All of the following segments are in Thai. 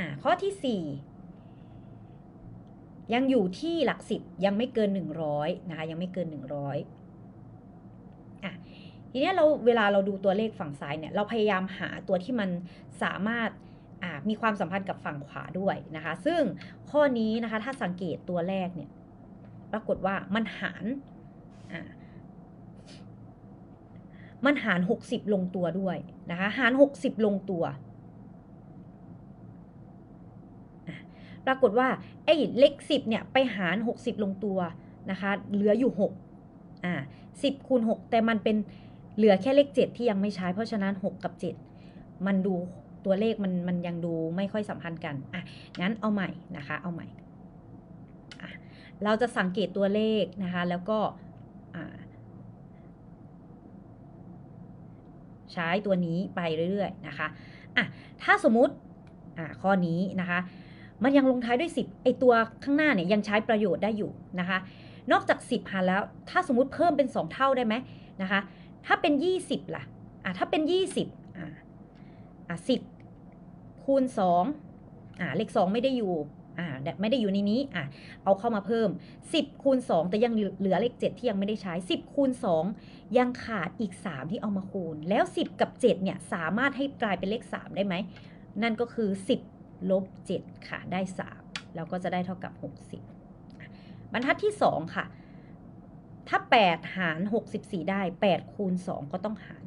อ่าข้อที่สี่ยังอยู่ที่หลักสิบยังไม่เกินหนึ่งร้อยนะคะยังไม่เกินหนึ่งร้อยอะทีนี้เราเวลาเราดูตัวเลขฝั่งซ้ายเนี่ยเราพยายามหาตัวที่มันสามารถมีความสัมพันธ์กับฝั่งขวาด้วยนะคะ ซึ่งข้อนี้นะคะถ้าสังเกตตัวแรกเนี่ยปรากฏว่ามันหารมันหาร 60 ลงตัวด้วยนะคะ หาร 60 ลงตัว ปรากฏว่าไอ้เลข10เนี่ยไปหาร 60 ลงตัวนะคะเหลืออยู่6อ่า10คูณ6แต่มันเป็นเหลือแค่เลข 7 ที่ยังไม่ใช้ เพราะฉะนั้น 6 กับ 7 มันดูตัวเลขมันมันยังดูไม่ค่อยสัมพันธ์กันอะงั้นเอาใหม่นะคะเอาใหม่เราจะสังเกตตัวเลขนะคะแล้วก็ใช้ตัวนี้ไปเรื่อยๆนะคะอะถ้าสมมุติอะข้อนี้นะคะ มันยังลงท้ายด้วย 10 ไอตัวข้างหน้าเนี่ยยังใช้ประโยชน์ได้อยู่นะคะ นอกจาก 10หารแล้ว ถ้าสมมุติเพิ่มเป็น 2 เท่าได้ไหมนะคะ ถ้าเป็น 20 ล่ะ อะถ้าเป็น 20 อะอะ10คูณ2อะเลข 2 ไม่ได้อยู่อ่าไม่ได้อยู่ในนี้อะเอาเข้ามาเพิ่ม 10คูณ2แต่ยังเหลือเลข 7 ที่ยังไม่ได้ใช้ 10คูณ2ยังขาดอีก 3 ที่เอามาคูณ แล้ว 10 กับ 7 เนี่ยสามารถให้กลายเป็นเลข 3 ได้ไหม นั่นก็คือ 10 ลบ 7 ค่ะ ได้3แล้วก็จะได้เท่ากับ 60 บรรทัดที่ 2 ค่ะ ถ้า 8 หาร 64 ได้ 8 คูณ 2 ก็ต้องหาร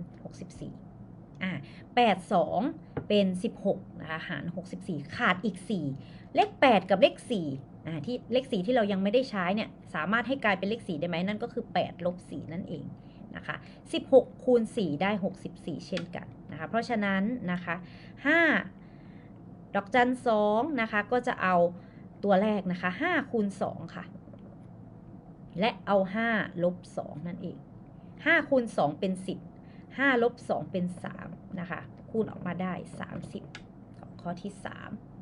64อ่า8 2 เป็น 16 นะคะ หาร 64 ขาดอีก 4 เลข 8 กับเลข 4อ่าที่เลข 4 ที่เรายังไม่ได้ใช้เนี่ย สามารถให้กลายเป็นเลข 4 ได้ไหมนั่นก็คือ 8 ลบ 4 นั่นเองนะคะ16 คูณ 4 ได้ 64 เช่นกันนะคะ เพราะฉะนั้นนะคะ 5 ดอกจันสองนะคะ ก็จะเอาตัวแรกนะคะ5คูณ2ค่ะ และเอา 5 ลบ 2 นั่นเอง 5 คูณ 2 เป็น 10 5 ลบ 2 เป็น 3 นะคะ คูณออกมาได้ 30ข้อที่ 3